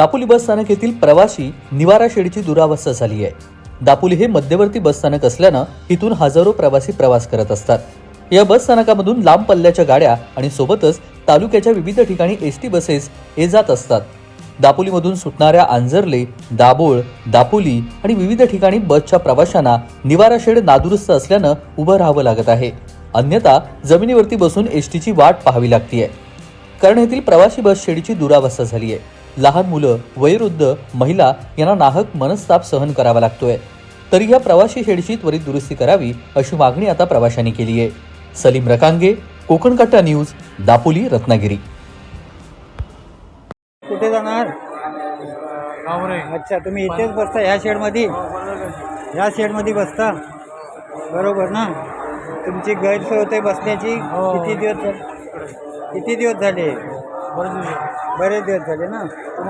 दापोली बस स्थानक येथील प्रवाशी निवारा शेडची दुरावस्था झाली आहे. दापोली हे मध्यवर्ती बस स्थानक असल्यानं इथून हजारो प्रवासी प्रवास करत असतात. या बस स्थानकामधून लांब पल्ल्याच्या गाड्या आणि सोबतच तालुक्याच्या विविध ठिकाणी एस टी बसेस ये जात असतात. दापोलीमधून सुटणाऱ्या आंजर्ले दाबोळ दापोली आणि विविध ठिकाणी बसच्या प्रवाशांना निवारा शेड नादुरुस्त असल्यानं उभं राहावं लागत आहे. अन्यथा जमिनीवरती बसून एस टीची वाट पाहावी लागतीये. कारण येथील प्रवासी बस शेडीची दुरावस्था झाली आहे लहान मुलं वयोवृद्ध महिला यांना नाहक मनस्ताप सहन करावा लागतोय. तरी या प्रवासी शेडची त्वरित दुरुस्ती करावी अशी मागणी आता प्रवाशांनी केली आहे. सलीम रकांगे कोकण कट्टा न्यूज दापोली रत्नागिरी. कुठे जाणार? अच्छा तुम्ही इथेच बसता ह्या शेडमध्ये? ह्या शेडमध्ये बसता? बरोबर ना? तुमची गैरसोय होते बसण्याची? हो. किती दिवस झाले? किती दिवस झाले? दिवस बरेच दिवस झाले. ना. तुम्हाला